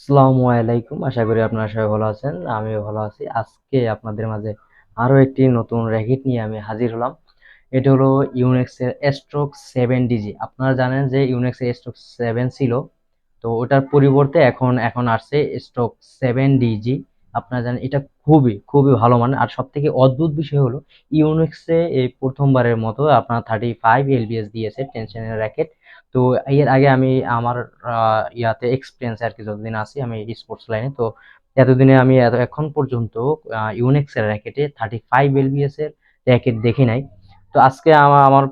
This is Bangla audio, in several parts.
আসসালামু আলাইকুম। আশা করি আপনারা সবাই ভালো আছেন, আমিও ভালো আছি। আজকে আপনাদের মাঝে আরও একটি নতুন র্যাকেট নিয়ে আমি হাজির হলাম। এটা হলো ইউনেক্সের স্ট্রোক সেভেন ডিজি আপনারা জানেন যে ইউনেক্সের স্ট্রোক সেভেন ছিল, তো ওটার পরিবর্তে এখন এখন আসছে স্ট্রোক সেভেন ডিজি আপনারা জানেন, এটা খুবই খুবই ভালো মানে আর সব থেকে অদ্ভুত বিষয় হলো ইউনিক্সে এই প্রথমবারের মতো আপনার থার্টি ফাইভ এলবিএস দিয়েছে টেনশনের র্যাকেট তো এর আগে আমি আমার ইয়াতে এক্সপিরিয়েন্স আর কি যতদিন আছি, আমি স্পোর্টস লাইনে তো এতদিনে আমি এত, এখন পর্যন্ত ইউনেক্স এর র্যাকেটে থার্টি ফাইভ এলবিএস এর র্যাকেট দেখি নাই। তো আজকে আমার আমার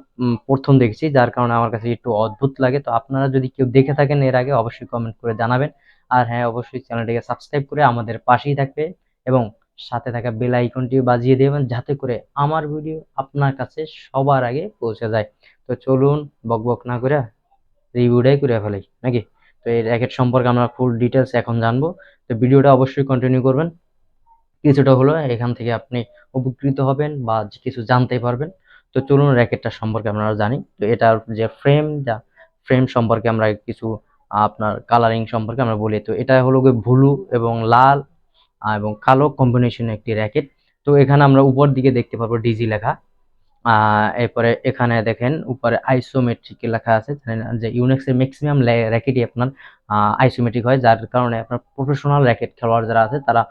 প্রথম দেখছি, যার কারণে আমার কাছে একটু অদ্ভুত লাগে। তো আপনারা যদি কেউ দেখে থাকেন এর আগে, অবশ্যই কমেন্ট করে জানাবেন। আর হ্যাঁ অবশ্যই চ্যানেলটিকে সাবস্ক্রাইব করে আমাদের পাশেই থাকবে এবং সাথে থাকা বেল আইকনটি বাজিয়ে দেবেন যাতে করে আমার ভিডিও আপনার কাছে সবার আগে পৌঁছে যায়। তো চলুন বক বক না করে রিভিউটাই করে ফেলাই নাকি? তো এই র্যাকেট সম্পর্কে আমরা ফুল ডিটেলস এখন জানব। তো ভিডিওটা অবশ্যই কন্টিনিউ করবেন। কিছুটা হলো এখান থেকে আপনি উপকৃত হবেন বা কিছু জানতে পারবেন। তো চলুন র্যাকেটটা সম্পর্কে আপনারা জানি। তো এটার যে ফ্রেম যা ফ্রেম সম্পর্কে আমরা কিছু আপনার কালারিং সম্পর্কে আমরা বলি। তো এটা হলো ভুলু এবং লাল এবং কালো কম্বিনেশনের একটি র্যাকেট তো এখানে আমরা উপর দিকে দেখতে পারব ডিজি লেখা। এরপরে এখানে দেখেন উপরে আইসোমেট্রিক লেখা আছে। যে ইউনেক্সের ম্যাক্সিমাম র্যাকেটই আপনার আইসোমেট্রিক হয়, যার কারণে আপনার প্রফেশনাল র্যাকেট খেলোয়াড় যারা আছে, তারা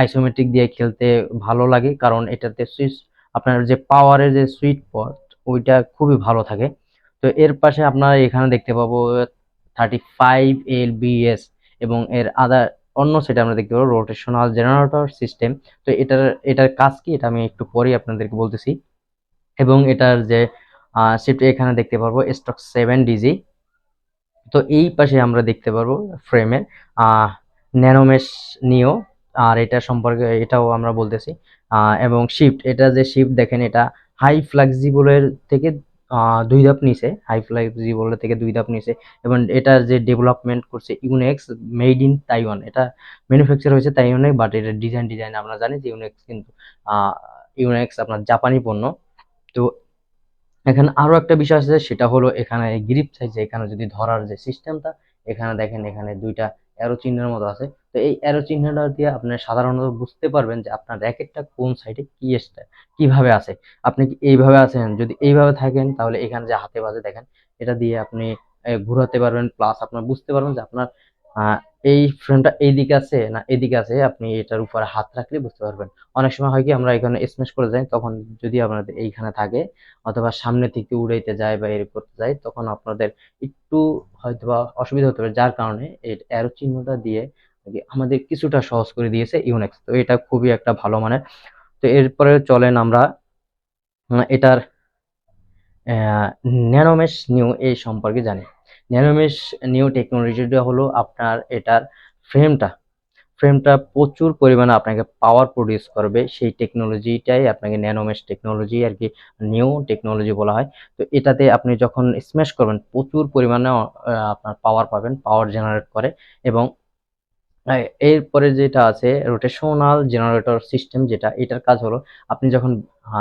আইসোমেট্রিক দিয়ে খেলতে ভালো লাগে। কারণ এটাতে সুইচ আপনার যে পাওয়ারের যে সুইট স্পট ওইটা খুবই ভালো থাকে। তো এর পাশে আপনারা এখানে দেখতে পাবো থার্টি ফাইভ এল বিএস এবং এর আদার অন্য সেটা আমরা দেখতে পাবো রোটেশনাল জেনারেটর সিস্টেম তো এটার এটার কাজ কি? এটা আমি একটু পরেই আপনাদেরকে বলতেছি। এবং এটার যে শিফট এখানে দেখতে পারব স্টক সেভেন ডিজি তো এই পাশে আমরা দেখতে পারব ফ্রেমের ন্যানোমেশ নিও আর এটা সম্পর্কে, এটাও আমরা বলতেছি। এবং শিফট এটা যে শিফট দেখেন, এটা হাই ফ্লেক্সিবলের থেকে দুই ধাপ নিচে হাই ফ্লেক্সিবলের থেকে দুই ধাপ নিচে। এবং এটা যে ডেভেলপমেন্ট করছে ইউনেক্স মেড ইন তাইওয়ান এটা ম্যানুফ্যাকচার হয়েছে তাইওয়ানে বাট এটা ডিজাইন ডিজাইন আমরা জানি যে ইউনেক্স কিন্তু ইউনেক্স আপনার জাপানি পণ্য। তো এখানে আরও একটা বিষয় আছে, সেটা হলো এখানে গ্রিপ সাইজে এখানে যদি ধরার যে সিস্টেমটা এখানে দেখেন এখানে দুইটা অ্যারো চিহ্নের মতো আছে। তো এই অ্যারো চিহ্নটা দিয়ে আপনি সাধারণত বুঝতে পারবেন যে আপনার র্যাকেটটা কোন সাইডে কি কীভাবে আছে। আপনি কি এইভাবে আছেন? যদি এইভাবে থাকেন, তাহলে এখানে যে হাতে বাজে দেখেন, এটা দিয়ে আপনি ঘুরাতে পারবেন প্লাস আপনার বুঝতে পারবেন যে আপনার এই ফ্রেমটা এইদিকে আছে না এদিকে আছে, আপনি এটার উপরে হাত রাখলে বুঝতে পারবেন। অনেক সময় হয় কি, আমরা এখানে স্ম্যাশ করে যাই, তখন যদি আপনাদের এইখানে থাকে, অথবা সামনে থেকে উড়াইতে যায় বা এর করতে যায়, তখন আপনাদের একটু হয়তোবা অসুবিধা হতে পারে, যার কারণে এই অ্যারো চিহ্নটা দিয়ে আমাদের কিছুটা সহজ করে দিয়েছে ইউনেক্স তো এটা খুবই একটা ভালো মানের। তো এরপরে চলেন আমরা এটার ন্যানোমেশ নিউ এই সম্পর্কে জানি। ন্যানোমেশ নিউ টেকনোলজিটা হলো আপনার এটার ফ্রেমটা ফ্রেমটা প্রচুর পরিমাণে আপনাকে পাওয়ার প্রডিউস করবে। সেই টেকনোলজিটাই আপনাকে ন্যানোমেশ টেকনোলজি আর কি নিউ টেকনোলজি বলা হয়। তো এটাতে আপনি যখন স্ম্যাশ করবেন, প্রচুর পরিমাণে আপনার পাওয়ার পাবেন পাওয়ার জেনারেট করে এবং এরপরে যেটা আছে রোটেশনাল জেনারেটর সিস্টেম যেটা, এটার কাজ হলো আপনি যখন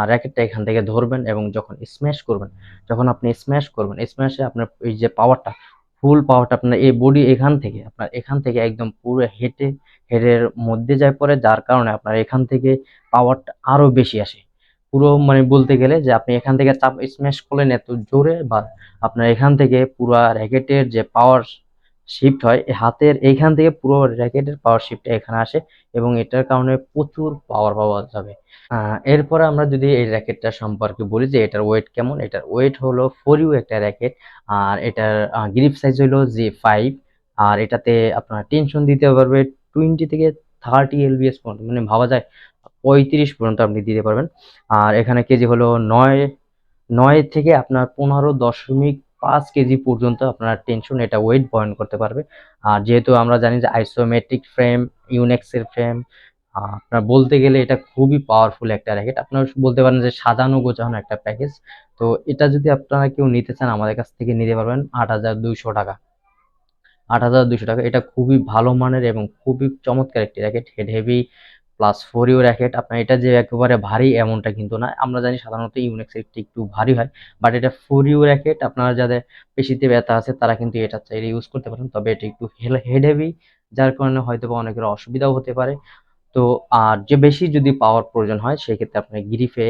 র্যাকেটটা এখান থেকে ধরবেন এবং যখন স্ম্যাশ করবেন, যখন আপনি স্ম্যাশ করবেন স্ম্যাশে আপনার এই যে পাওয়ারটা ফুল পাওয়ারটা আপনার এই বডি এখান থেকে, আপনার এখান থেকে একদম পুরো হেঁটে হেডের মধ্যে যায় পড়ে, যার কারণে আপনার এখান থেকে পাওয়ারটা আরও বেশি আসে। পুরো মানে বলতে গেলে যে আপনি এখান থেকে চাপ স্ম্যাশ করলেন এত জোরে বা আপনার এখান থেকে পুরো র্যাকেটের যে পাওয়ার শিফট হয় হাতের এইখান থেকে পুরো র্যাকেটের পাওয়ার শিফট এখানে আসে এবং এটার কারণে প্রচুর পাওয়ার পাওয়া যাবে। এরপরে আমরা যদি এই র্যাকেটটা সম্পর্কে বলি যে এটার ওয়েট কেমন, এটার ওয়েট হলো ফোর ইউ একটা র্যাকেট আর এটার গ্রিপ সাইজ হলো জি ফাইভ আর এটাতে আপনার টেনশন দিতে পারবে টোয়েন্টি থেকে থার্টি এলবিএস পর্যন্ত মানে ভাবা যায় পঁয়ত্রিশ পর্যন্ত আপনি দিতে পারবেন। আর এখানে কেজি হলো নয় নয় থেকে আপনার পনেরো দশমিক পাঁচ কেজি পর্যন্ত আপনার টেনশন এটা ওয়েট বহন করতে পারবে। আর যেহেতু আমরা জানি যে আইসোমেট্রিক ফ্রেম ইউনেক্সের ফ্রেম আপনার বলতে গেলে এটা খুবই পাওয়ারফুল একটা র্যাকেট আপনারা বলতে পারেন যে সাজানো গোছানো একটা প্যাকেজ তো এটা যদি আপনারা কেউ নিতে চান, আমাদের কাছ থেকে নিতে পারবেন আট হাজার দুইশো টাকা। আট হাজার দুইশো টাকা, এটা খুবই ভালো মানের এবং খুবই চমৎকার একটি racket head heavy plus four U racket আপনার এটা যে একেবারে ভারী এমনটা কিন্তু না। আমরা জানি সাধারণত ইউনেক্স একটু ভারী হয় বাট এটা ফোর ইউ র্যাকেট আপনারা যাদের পেশিতে ব্যথা আছে, তারা কিন্তু এটা চাইলে ইউজ করতে পারেন। তবে এটা একটু হেড হেভি যার কারণে হয়তো বা অনেকের অসুবিধাও হতে পারে। তো, আর যে বেশি যদি পাওয়ার প্রয়োজন হয়, সেক্ষেত্রে আপনি গ্রিফে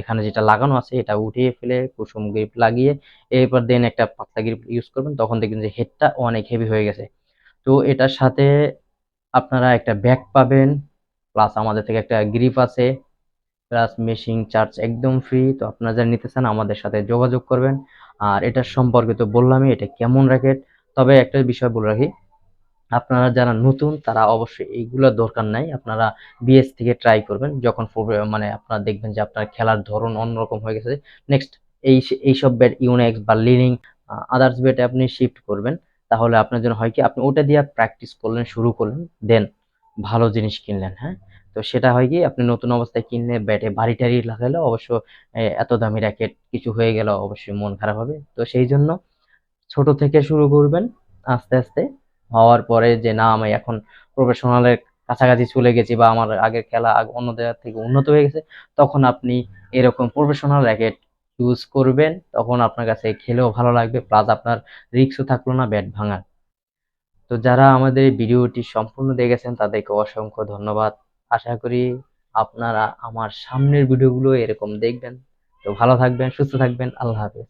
এখানে যেটা লাগানো আছে, এটা উঠিয়ে ফেলে, কুসুম গ্রিপ লাগিয়ে, এরপর দেন একটা পাতলা গ্রিপ ইউজ করবেন, তখন দেখবেন যে হেডটা অনেক হেভি হয়ে গেছে। তো এটার সাথে আপনারা একটা ব্যাগ পাবেন প্লাস আমাদের থেকে একটা গ্রিপ আছে প্লাস মেশিং চার্জ একদম ফ্রি তো আপনারা যারা নিতে চান আমাদের সাথে যোগাযোগ করবেন। আর এটার সম্পর্কে তো বললামই, এটা কেমন র্যাকেট তবে একটা বিষয় বলে রাখি, আপনারা যারা নতুন, তারা অবশ্যই এইগুলো দরকার নাই। আপনারা বিএস থেকে ট্রাই করবেন, যখন মানে আপনারা দেখবেন যে আপনার খেলার ধরন অন্যরকম হয়ে গেছে। নেক্সট এই, এইসব ব্যাট ইউনেক্স বা লিনিং আদার্স ব্যাটে আপনি শিফট করবেন। তাহলে আপনার জন্য হয় কি, আপনি ওটা দিয়ে প্র্যাকটিস করলেন, শুরু করলেন দেন ভালো জিনিস কিনলেন হ্যাঁ? তো সেটা হয় কি, আপনি নতুন অবস্থায় কিনলে ব্যাটে বাড়ি টাড়ি লাগালে অবশ্য এত দামি র্যাকেট কিছু হয়ে গেল অবশ্যই মন খারাপ হবে। তো সেই জন্য ছোট থেকে শুরু করবেন আস্তে আস্তে। হওয়ার পরে যে, না, আমি এখন প্রফেশনালের কাছাকাছি চলে গেছি বা আমার আগের খেলা আগ- অন্যদের থেকে উন্নত হয়ে গেছে, তখন আপনি এরকম প্রফেশনাল র্যাকেট ইউজ করবেন। তখন আপনার কাছে খেলেও ভালো লাগবে প্লাস আপনার রিস্কও থাকল না, ব্যাট ভাঙার। তো যারা আমাদের ভিডিওটি সম্পূর্ণ দেখেছেন, তাদেরকে অসংখ্য ধন্যবাদ। আশা করি আপনারা আমার সামনের ভিডিওগুলো এরকম দেখবেন। তো ভালো থাকবেন, সুস্থ থাকবেন। আল্লাহ হাফেজ।